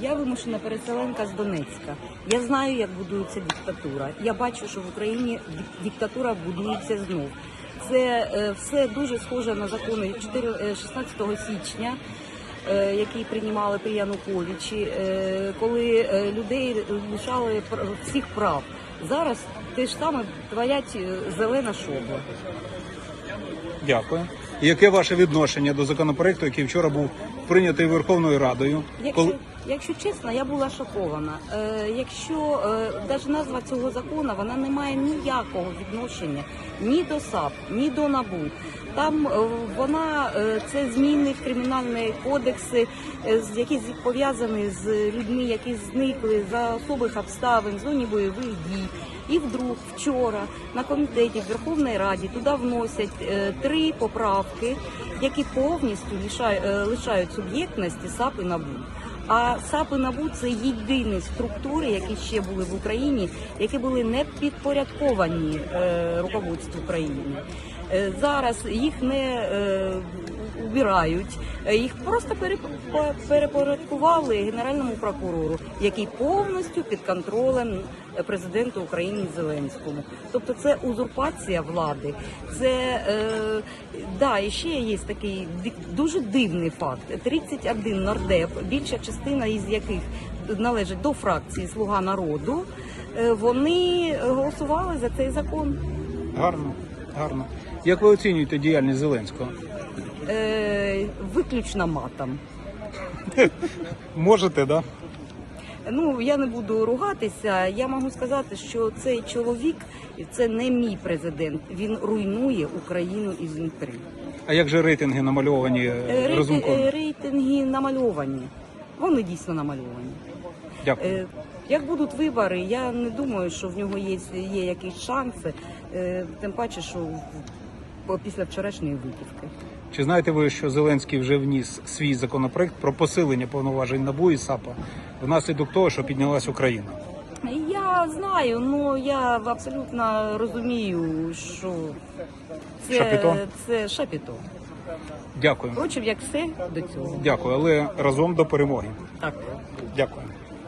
Я вимушена переселенка з Донецька. Я знаю, як будується диктатура. Я бачу, що в Україні дик- диктатура будується знов. Це е, все дуже схоже на закони 4, е, 16 січня. е, Які приймали при Януковичі, коли людей лишали всіх прав. Зараз те ж саме творять зелена шобла. Дякую. Яке ваше відношення до законопроекту, який вчора був прийнятий Верховною Радою? Якщо, якщо чесно, я була шокована. Е, якщо е, навіть назва цього закону вона не має ніякого відношення ні до САП, ні до НАБУ. Там е, вона е, це зміни в кримінальні кодекси, е, які пов'язані з людьми, які зникли за особих обставин, зоні бойових дій. І вдруг вчора на комітеті в Верховній Раді туди вносять е, три поправки, які повністю лишають, лишають суб'єктності САП і НАБУ. А САП і НАБУ це єдині структури, які ще були в Україні, які були не підпорядковані е, руководству країни. Е, зараз їх не е, убирають, їх просто переп- перепорядкували генеральному прокурору, який повністю під контролем президенту України Зеленському. Тобто це узурпація влади. Це е, да, і ще є такий дуже дивний факт: 31 нардеп, більша частина із яких належить до фракції Слуга народу. е, Вони голосували за цей закон. Гарно, гарно. Як ви оцінюєте діяльність Зеленського? Е, виключно матом. Можете, да? Ну я не буду ругатися. Я можу сказати, що цей чоловік це не мій президент. Він руйнує Україну ізнутри. А як же рейтинги намальовані Е, е, рейти- Разумком? е, рейтинги намальовані. Вони дійсно намальовані. Дякую. Е, Як будуть вибори, я не думаю, що в нього є, є якісь шанси, е, тим паче, що в- після вчорашньої витівки. Чи знаєте ви, що Зеленський вже вніс свій законопроект про посилення повноважень НАБУ і САПа внаслідок того, що піднялась Україна? Я знаю, ну я абсолютно розумію, що це Шапіто? це шапіто. Дякую. Впрочем, як все до цього. Дякую, але разом до перемоги. Так. Дякую.